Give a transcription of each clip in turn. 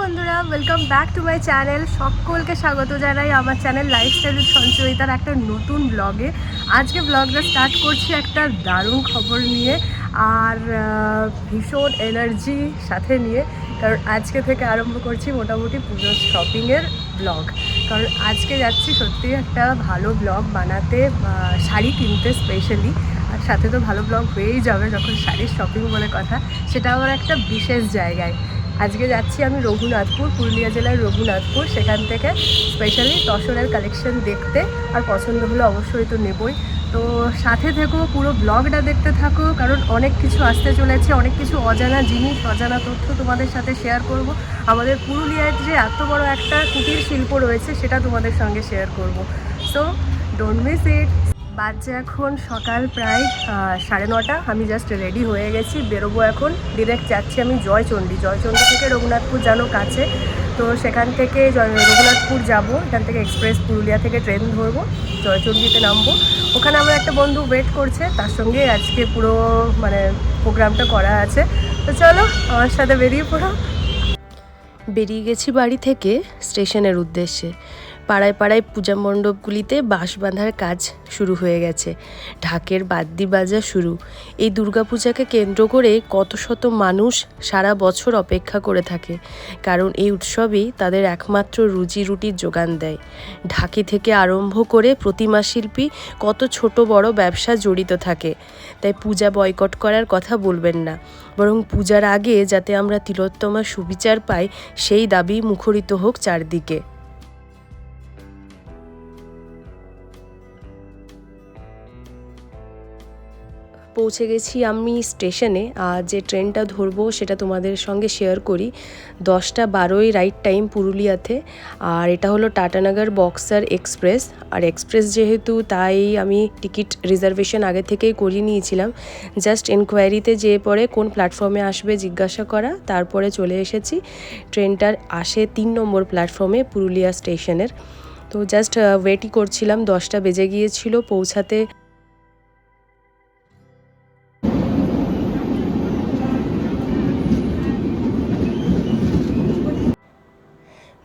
বন্ধুরা welcome back to my channel সকলকে স্বাগত জানাই আমার চ্যানেল লাইফস্টাইল সঞ্চয়িতার একটা নতুন ব্লগে আজকে ব্লগটা স্টার্ট করছি একটা দারুণ খবর নিয়ে আর ভীষণ এনার্জি সাথে নিয়ে। কারণ আজকে থেকে আরম্ভ করছি মোটামুটি পুজোর শপিংয়ের ব্লগ কারণ আজকে যাচ্ছি সত্যি একটা ভালো ব্লগ বানাতে শাড়ি কিনতে স্পেশালি আর সাথে তো ভালো ব্লগ হয়েই যাবে যখন শাড়ির শপিং বলে কথা। সেটা আমার একটা বিশেষ জায়গায়। আজকে যাচ্ছি আমি রঘুনাথপুর, পুরুলিয়া জেলার রঘুনাথপুর। সেখান থেকে স্পেশালি তসরের কালেকশন দেখতে। আর পছন্দ হলে অবশ্যই তো নেবই। তো সাথে থেকো, পুরো ব্লগটা দেখতে থাকো, কারণ অনেক কিছু আসতে চলেছে, অনেক কিছু অজানা জিনিস, অজানা তথ্য তোমাদের সাথে শেয়ার করব। আমাদের পুরুলিয়ার যে এত বড় একটা কুটির শিল্প রয়েছে, সেটা তোমাদের সঙ্গে শেয়ার করব। সো ডোন্ট মিস ইট বাজছে এখন সকাল প্রায় সাড়ে নটা। আমি জাস্ট রেডি হয়ে গেছি, বেরোবো এখন। ডিরেক্ট যাচ্ছি আমি জয়চণ্ডী জয়চণ্ডী থেকে রঘুনাথপুর জানো কাছে। তো সেখান থেকে রঘুনাথপুর যাব। এখান থেকে এক্সপ্রেস পুরুলিয়া থেকে ট্রেন ধরবো। জয়চণ্ডীতে নামবো। ওখানে আমার একটা বন্ধু ওয়েট করছে। তার সঙ্গে আজকে পুরো মানে প্রোগ্রামটা করা আছে। তো চলো, আমার সাথে বেরিয়ে পড়ো। বেরিয়ে গেছি বাড়ি থেকে স্টেশনের উদ্দেশ্যে। পাড়ায় পাড়ায় পূজা মণ্ডপগুলিতে বাঁশ বাঁধার কাজ শুরু হয়ে গেছে। ঢাকের বাদ্যি বাজা শুরু। এই দুর্গাপূজাকে কেন্দ্র করে কত শত মানুষ সারা বছর অপেক্ষা করে থাকে। কারণ এই উৎসবই তাদের একমাত্র রুজি রুটির যোগান দেয়। ঢাকি থেকে আরম্ভ করে প্রতিমা শিল্পী কত ছোট বড় ব্যবসা জড়িত থাকে। তাই পূজা বয়কট করার কথা বলবেন না। বরং পূজার আগে যাতে আমরা তিলোত্তমা সুবিচার পাই, সেই দাবি মুখরিত হোক চারদিকে। পৌঁছে গেছি আমি স্টেশনে, আর যে ট্রেনটা ধরবো সেটা তোমাদের সঙ্গে শেয়ার করি। দশটা বারোই রাইট টাইম পুরুলিয়াতে, আর এটা হলো টাটানগর বক্সার এক্সপ্রেস আর এক্সপ্রেস যেহেতু তাই আমি টিকিট রিজার্ভেশন আগে থেকেই করিয়ে নিয়েছিলাম। জাস্ট এনকোয়ারিতে যেয়ে পরে কোন প্ল্যাটফর্মে আসবে জিজ্ঞাসা করা, তারপরে চলে এসেছি। ট্রেনটার আসে তিন নম্বর প্ল্যাটফর্মে পুরুলিয়া স্টেশনের। তো জাস্ট ওয়েটই করছিলাম, দশটা বেজে গিয়েছিল, পৌঁছাতে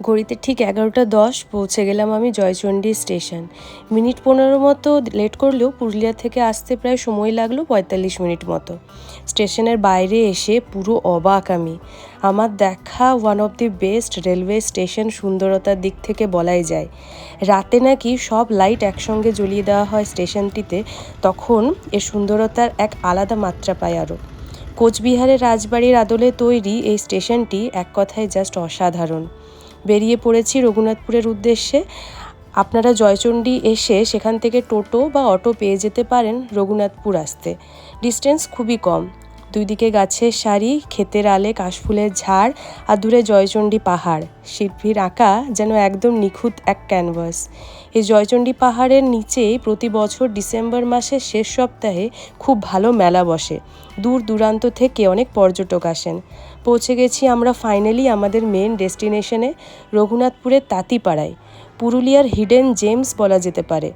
ঘড়িতে ঠিক এগারোটা দশ পৌঁছে গেলাম আমি জয়চণ্ডী স্টেশন। মিনিট পনেরো মতো লেট করলেও পুরুলিয়া থেকে আসতে প্রায় সময় লাগল পঁয়তাল্লিশ মিনিট মতো। স্টেশনের বাইরে এসে পুরো অবাক আমি। আমার দেখা one of the best railway station সুন্দরতার দিক থেকে বলাই যায়। রাতে নাকি সব লাইট একসঙ্গে জ্বলিয়ে দেওয়া হয় স্টেশনটিতে, তখন এর সুন্দরতার এক আলাদা মাত্রা পায় আরও। কোচবিহারের রাজবাড়ির আদলে তৈরি এই স্টেশনটি এক কথায় জাস্ট অসাধারণ। বেরিয়ে পড়েছি রঘুনাথপুরের উদ্দেশ্যে। আপনারা জয়চণ্ডী এসে সেখান থেকে টোটো বা অটো পেয়ে যেতে পারেন রঘুনাথপুর আসতে। ডিস্টেন্স খুবই কম। দুই দিকে গাছের সারি, ক্ষেতের আলে কাশফুলের ঝাড় আর দূরে জয়চণ্ডী পাহাড়। শিল্পীর আঁকা যেন একদম নিখুঁত এক ক্যানভাস। এই জয়চণ্ডী পাহাড়ের নিচেই প্রতি বছর ডিসেম্বর মাসের শেষ সপ্তাহে খুব ভালো মেলা বসে। দূর দূরান্ত থেকে অনেক পর্যটক আসেন। পৌঁছে গেছি আমরা ফাইনালি আমাদের মেন ডেস্টিনেশনে, রঘুনাথপুরের তাঁতিপাড়ায়। পুরুলিয়ার হিডেন জেমস বলা যেতে পারে।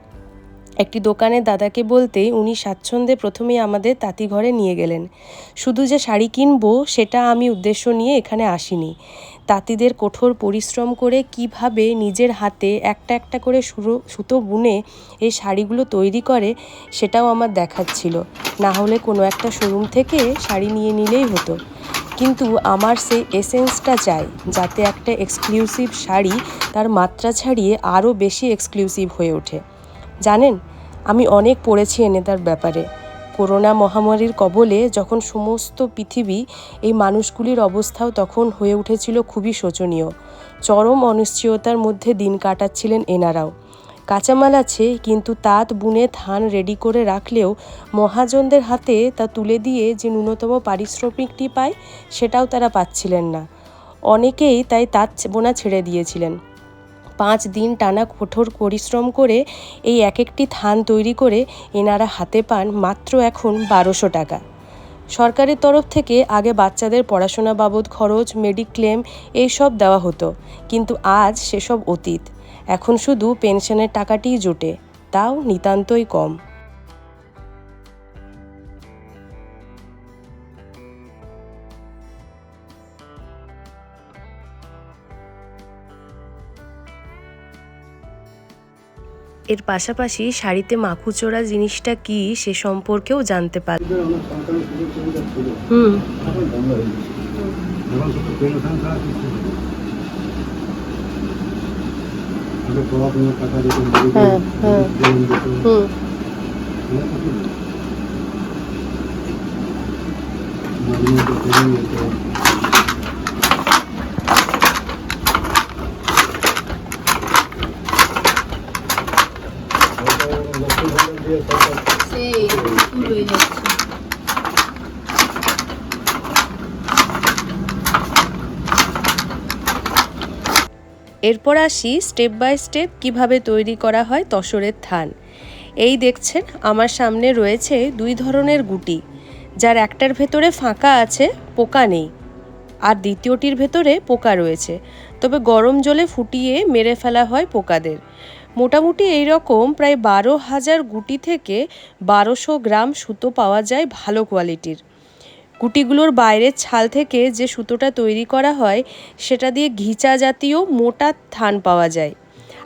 একটি দোকানের দাদাকে বলতেই উনি স্বাচ্ছন্দ্যে প্রথমেই আমাদের তাঁতি ঘরে নিয়ে গেলেন। শুধু যে শাড়ি কিনবো, সেটা আমি উদ্দেশ্য নিয়ে এখানে আসিনি। তাঁতিদের কঠোর পরিশ্রম করে কীভাবে নিজের হাতে একটা একটা করে সুরো, সুতো বুনে এই শাড়িগুলো তৈরি করে, সেটাও আমার দেখাচ্ছিল। ছিল না হলে কোনো একটা শোরুম থেকে শাড়ি নিয়ে নিলেই হতো। কিন্তু আমার সেই এসেন্সটা চাই, যাতে একটা এক্সক্লুসিভ শাড়ি তার মাত্রা ছাড়িয়ে আরও বেশি এক্সক্লুসিভ হয়ে ওঠে। জানেন, আমি অনেক পড়েছি এনেতার ব্যাপারে। করোনা মহামারীর কবলে যখন সমস্ত পৃথিবী এই মানুষগুলির অবস্থাও তখন হয়ে উঠেছিল খুবই শোচনীয়। চরম অনিশ্চয়তার মধ্যে দিন কাটাচ্ছিলেন এনারাও। কাঁচামাল আছে, কিন্তু তাঁত, বুনে ধান রেডি করে রাখলেও মহাজনদের হাতে তা তুলে দিয়ে যে ন্যূনতম পারিশ্রমিকটি পায়, সেটাও তারা পাচ্ছিলেন না। অনেকেই তাই তাঁত বোনা ছেড়ে দিয়েছিলেন। পাঁচ দিন টানা কঠোর পরিশ্রম করে এই এক একটি থান তৈরি করে এনারা হাতে পান মাত্র এখন বারোশো টাকা। সরকারের তরফ থেকে আগে বাচ্চাদের পড়াশোনা বাবদ খরচ, মেডিক্লেম এইসব দেওয়া হতো, কিন্তু আজ সেসব অতীত। এখন শুধু পেনশনের টাকাটিই জোটে, তাও নিতান্তই কম। এর পাশাপাশি শাড়িতে মাখুচোরা জিনিসটা কি সে সম্পর্কেও জানতে পার হুম। হয়ে গেছে এখন শুধু পেনশন ছাড়া কিছু নেই। আগে পড়াশোনার টাকা দিত হ্যাঁ, হ্যাঁ। লোন দিত হুম অনেক কিছু নেই। মাঝে মধ্যে ট্রেনিং দিত সরকার এখন লক্ষ্মী ভাণ্ডার দিয়ে সরকার এরপর আসি স্টেপ বাই স্টেপ কীভাবে তৈরি করা হয় তসরের থান এই দেখছেন, আমার সামনে রয়েছে দুই ধরনের গুটি, যার একটার ভেতরে ফাঁকা আছে, পোকা নেই, আর দ্বিতীয়টির ভেতরে পোকা রয়েছে। তবে গরম জলে ফুটিয়ে মেরে ফেলা হয় পোকাদের। মোটামুটি এই রকম প্রায় বারো হাজার গুটি থেকে বারোশো গ্রাম সুতো পাওয়া যায় ভালো কোয়ালিটির। গুটিগুলোর বাইরের ছাল থেকে যে সুতোটা তৈরি করা হয়, সেটা দিয়ে ঘিচা জাতীয় মোটা থান পাওয়া যায়।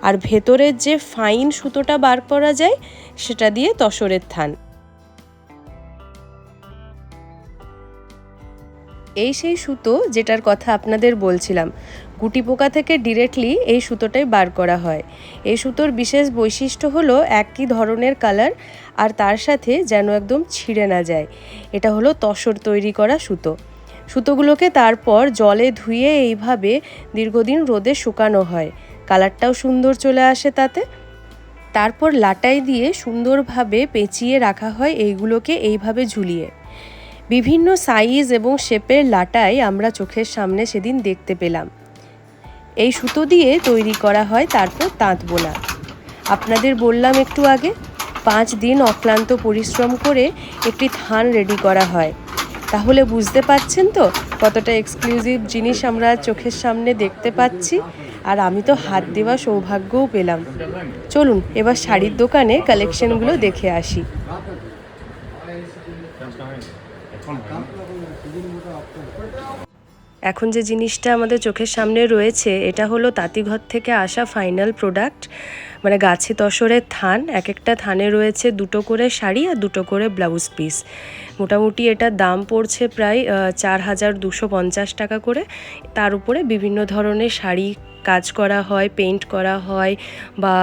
আর ভেতরের যে ফাইন সুতোটা বার করা যায়, সেটা দিয়ে তসরের থান। এই সেই সুতো যেটার কথা আপনাদের বলছিলাম গুটি পোকা থেকে ডিরেক্টলি এই সুতোটাই বার করা হয়। এই সুতোর বিশেষ বৈশিষ্ট্য হলো একই ধরনের কালার আর তার সাথে যেন একদম ছিঁড়ে না যায়। এটা হলো তসর তৈরি করা সুতো। সুতোগুলোকে তারপর জলে ধুয়ে এইভাবে দীর্ঘদিন রোদে শুকানো হয়। কালারটাও সুন্দর চলে আসে তাতে। তারপর লাটাই দিয়ে সুন্দরভাবে পেঁচিয়ে রাখা হয় এইগুলোকে এইভাবে ঝুলিয়ে। বিভিন্ন সাইজ এবং শেপের লাটাই আমরা চোখের সামনে সেদিন দেখতে পেলাম। এই সুতো দিয়ে তৈরি করা হয় তারপর তাঁত বোনা। আপনাদের বললাম একটু আগে, পাঁচ দিন অক্লান্ত পরিশ্রম করে একটি থান রেডি করা হয়। তাহলে বুঝতে পাচ্ছেন তো কতটা এক্সক্লুসিভ জিনিস আমরা চোখের সামনে দেখতে পাচ্ছি, আর আমি তো হাত দেওয়া সৌভাগ্যও পেলাম। চলুন, এবার শাড়ির দোকানে কালেকশনগুলো দেখে আসি। এখন যে জিনিসটা আমাদের চোখের সামনে রয়েছে এটা হলো তাঁতিঘর থেকে আসা ফাইনাল প্রোডাক্ট মানে গাছে তসরের থান এক একটা থানে রয়েছে দুটো করে শাড়ি আর দুটো করে ব্লাউজ পিস। মোটামুটি এটার দাম পড়ছে প্রায় চার হাজার দুশো পঞ্চাশ টাকা করে। তার উপরে বিভিন্ন ধরনের শাড়ি কাজ করা হয়, পেইন্ট করা হয় বা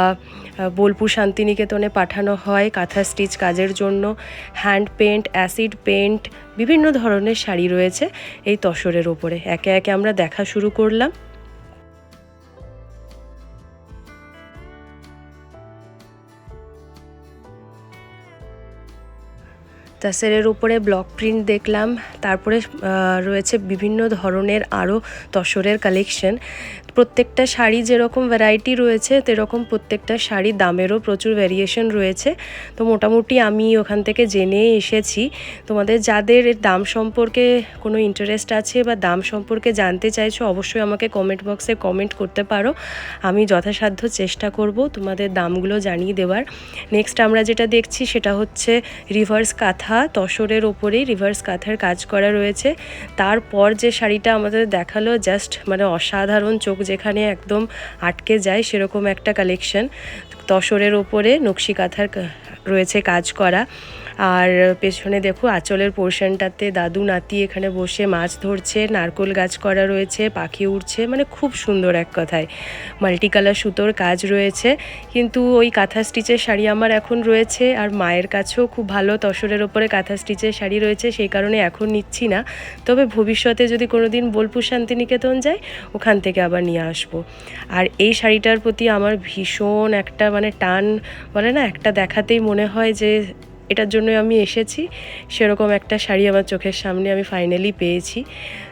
বোলপুর শান্তিনিকেতনে পাঠানো হয় কাঁথা স্টিচ কাজের জন্য। হ্যান্ড পেন্ট অ্যাসিড পেন্ট বিভিন্ন ধরনের শাড়ি রয়েছে এই তসরের ওপরে একে একে আমরা দেখা শুরু করলাম। তাসেরের উপরে ব্লক প্রিন্ট দেখলাম। তারপরে রয়েছে বিভিন্ন ধরনের আরও তসরের কালেকশন প্রত্যেকটা শাড়ি যেরকম ভ্যারাইটি রয়েছে সেরকম প্রত্যেকটা শাড়ির দামেরও প্রচুর ভ্যারিয়েশন রয়েছে। তো মোটামুটি আমি ওখান থেকে জেনে এসেছি। তোমাদের যাদের দাম সম্পর্কে কোনো ইন্টারেস্ট আছে বা দাম সম্পর্কে জানতে চাইছো, অবশ্যই আমাকে কমেন্ট বক্সে কমেন্ট করতে পারো। আমি যথাসাধ্য চেষ্টা করব তোমাদের দামগুলো জানিয়ে দেওয়ার। নেক্সট আমরা যেটা দেখছি সেটা হচ্ছে রিভার্স কাঁথা। তসরের ওপরেই রিভার্স কাঁথার কাজ করা রয়েছে। তারপর যে শাড়িটা আমাদের দেখাল জাস্ট মানে অসাধারণ চোখ যেখানে একদম আটকে যায় সেরকম একটা কালেকশন তসরের ওপরে নকশি কাঁথার রয়েছে কাজ করা। আর পেছনে দেখো আঁচলের পোর্শনটাতে দাদু, নাতি এখানে বসে মাছ ধরছে, নারকোল গাছ করা রয়েছে, পাখি উড়ছে মানে খুব সুন্দর এক কথায়। মাল্টি কালার সুতোর কাজ রয়েছে, কিন্তু ওই কাঁথা স্টিচের শাড়ি আমার এখন রয়েছে আর মায়ের কাছেও খুব ভালো তসরের ওপরে কাঁথা স্টিচের শাড়ি রয়েছে, সেই কারণে এখন নিচ্ছি না। তবে ভবিষ্যতে যদি কোনো দিন বোলপুর শান্তিনিকেতন যাই, ওখান থেকে আবার নিয়ে আসব। আর এই শাড়িটার প্রতি আমার ভীষণ একটা মানে টান, বলে না, একটা দেখাতেই মনে হয় যে এটার জন্য আমি এসেছি। সেরকম একটা শাড়ি আমার চোখের সামনে আমি ফাইনালি পেয়েছি।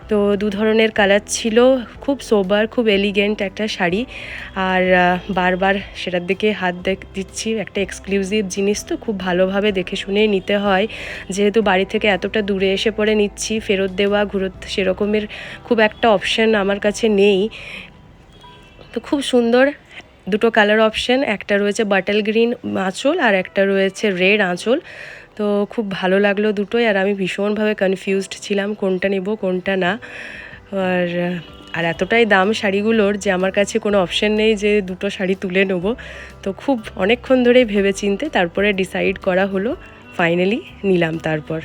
তো দু ধরনের কালার ছিল, খুব সোবার খুব এলিগেন্ট একটা শাড়ি। আর বারবার সেটার দিকে হাত দেখ- দিচ্ছি। একটা এক্সক্লুসিভ জিনিস তো খুব ভালোভাবে দেখে শুনেই নিতে হয়। যেহেতু বাড়ি থেকে এতটা দূরে এসে পড়ে নিচ্ছি, ফেরত দেওয়া, ঘুরত সেরকমের খুব একটা অপশান আমার কাছে নেই। তো খুব সুন্দর দুটো কালার অপশন একটা রয়েছে বাটাল গ্রিন আঁচল আর একটা রয়েছে রেড আঁচল। তো খুব ভালো লাগল দুটোই আর আমি ভীষণভাবে কনফিউজড ছিলাম কোনটা নেব, কোনটা না। আর আর এতটাই দাম শাড়িগুলোর যে আমার কাছে কোনো অপশন নেই যে দুটো শাড়ি তুলে নেব। তো খুব অনেকক্ষণ ধরেই ভেবে চিনতে তারপরে ডিসাইড করা হলো ফাইনালি নিলাম তারপর।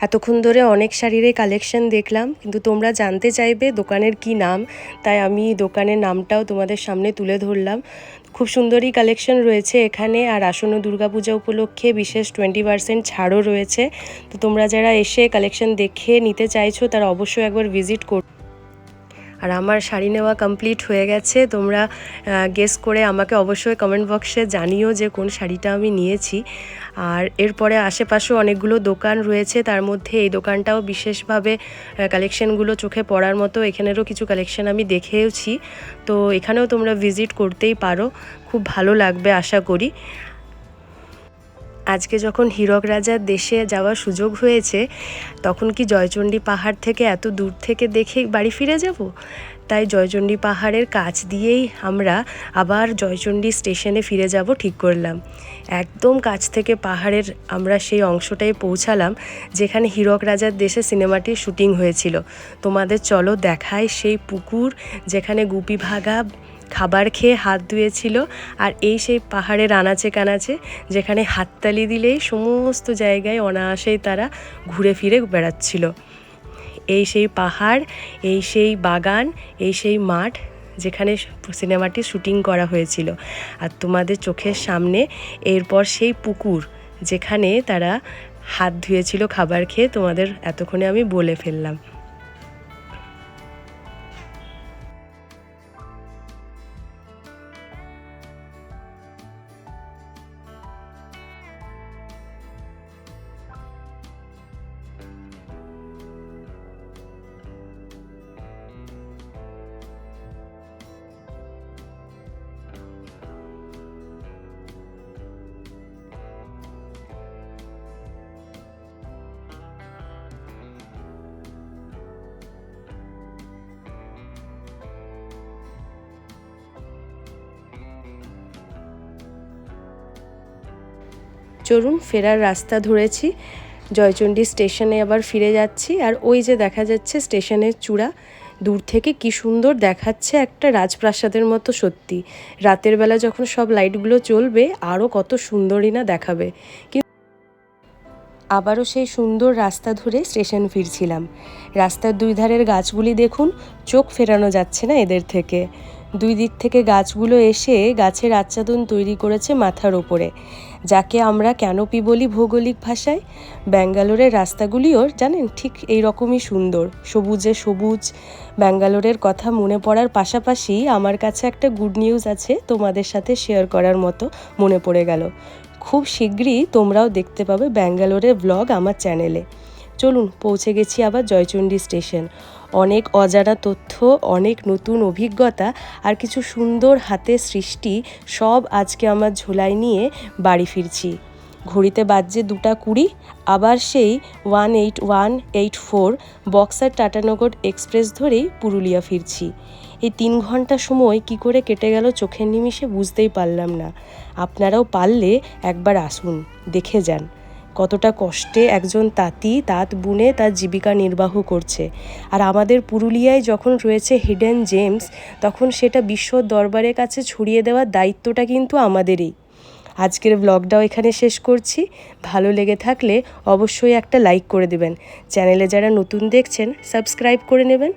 এতক্ষণ ধরে অনেক শাড়িরই কালেকশন দেখলাম, কিন্তু তোমরা জানতে চাইবে দোকানের কি নাম, তাই আমি দোকানের নামটাও তোমাদের সামনে তুলে ধরলাম। খুব সুন্দরই কালেকশন রয়েছে এখানে, আর আসন্ন দুর্গাপূজা উপলক্ষে বিশেষ টোয়েন্টি পার্সেন্ট ছাড়ও রয়েছে। তো তোমরা যারা এসে কালেকশন দেখে নিতে চাইছো, তারা অবশ্যই একবার ভিজিট কর। আর আমার শাড়ি নেওয়া কমপ্লিট হয়ে গেছে। তোমরা গেস করে আমাকে অবশ্যই কমেন্ট বক্সে জানিও যে কোন শাড়িটা আমি নিয়েছি। আর এরপরে আশেপাশেও অনেকগুলো দোকান রয়েছে, তার মধ্যে এই দোকানটাও বিশেষভাবে কালেকশনগুলো চোখে পড়ার মতো, এখানেরও কিছু কালেকশন আমি দেখেওছি। তো এখানেও তোমরা ভিজিট করতেই পারো। খুব ভালো লাগবে আশা করি। আজকে যখন হীরক রাজার দেশে যাওয়ার সুযোগ হয়েছে, তখন কি জয়চণ্ডী পাহাড় থেকে এত দূর থেকে দেখে বাড়ি ফিরে যাব? তাই জয়চণ্ডী পাহাড়ের কাছ দিয়েই আমরা আবার জয়চণ্ডী স্টেশনে ফিরে যাব ঠিক করলাম। একদম কাছ থেকে পাহাড়ের আমরা সেই অংশটায় পৌঁছালাম, যেখানে হীরক রাজার দেশে সিনেমাটির শুটিং হয়েছিল। তোমাদের চলো দেখায় সেই পুকুর, যেখানে গুপি ভাগা খাবার খেয়ে হাত ধুয়েছিল আর এই সেই পাহাড়ের আনাচে কানাচে যেখানে হাততালি দিলেই সমস্ত জায়গায় অনায়াসেই তারা ঘুরে ফিরে বেড়াচ্ছিল। এই সেই পাহাড়, এই সেই বাগান, এই সেই মাঠ যেখানে সিনেমাটি শুটিং করা হয়েছিল। আর তোমাদের চোখের সামনে এরপর সেই পুকুর যেখানে তারা হাত ধুয়েছিল, খাবার খেয়ে তোমাদের এতক্ষণে আমি বলে ফেললাম। চলুন ফেরার রাস্তা ধরেছি। জয়চণ্ডী স্টেশনে আবার ফিরে যাচ্ছি আর ওই যে দেখা যাচ্ছে স্টেশনের চূড়া, দূর থেকে কি সুন্দর দেখাচ্ছে একটা রাজপ্রাসাদের মতো সত্যি। রাতের বেলা যখন সব লাইটগুলো চলবে আরও কত সুন্দরই না দেখাবে। কিন্তু আবারও সেই সুন্দর রাস্তা ধরে স্টেশন ফিরছিলাম। রাস্তার দুই ধারের গাছগুলি দেখুন, চোখ ফেরানো যাচ্ছে না এদের থেকে। দুই দিক থেকে গাছগুলো এসে গাছের আচ্ছাদন তৈরি করেছে মাথার ওপরে। যাকে আমরা ক্যানোপি বলি ভৌগোলিক ভাষায়। ব্যাঙ্গালোরের রাস্তাগুলিও জানেন, ঠিক এই রকমই সুন্দর। সবুজে সবুজ। ব্যাঙ্গালোরের কথা মনে পড়ার পাশাপাশি আমার কাছে একটা গুড নিউজ আছে তোমাদের সাথে শেয়ার করার মতো মনে পড়ে গেল। খুব শীঘ্রই তোমরাও দেখতে পাবে ব্যাঙ্গালোরের ব্লগ আমার চ্যানেলে চলুন, পৌঁছে গেছি আবার জয়চণ্ডী স্টেশন অনেক অজানা তথ্য, অনেক নতুন অভিজ্ঞতা আর কিছু সুন্দর হাতের সৃষ্টি সব আজকে আমার ঝোলায় নিয়ে বাড়ি ফিরছি। ঘড়িতে বাজছে দুটা কুড়ি, আবার সেই one eight one eight four Buxar Tatanagar express ধরেই পুরুলিয়া ফিরছি। এই তিন ঘণ্টা সময় কি করে কেটে গেল চোখের নিমিষে বুঝতেই পারলাম না। আপনারাও পারলে একবার আসুন, দেখে যান। কতটা কষ্টে একজন তাঁতি, তাঁত বুনে তার জীবিকা নির্বাহ করছে। আর আমাদের পুরুলিয়ায় যখন রয়েছে হিডেন জেমস তখন সেটা বিশ্ব দরবারের কাছে ছড়িয়ে দেওয়ার দায়িত্বটা কিন্তু আমাদেরই। আজকের ব্লগটাও এখানে শেষ করছি। ভালো লেগে থাকলে অবশ্যই একটা লাইক করে দেবেন। চ্যানেলে যারা নতুন দেখছেন সাবস্ক্রাইব করে নেবেন।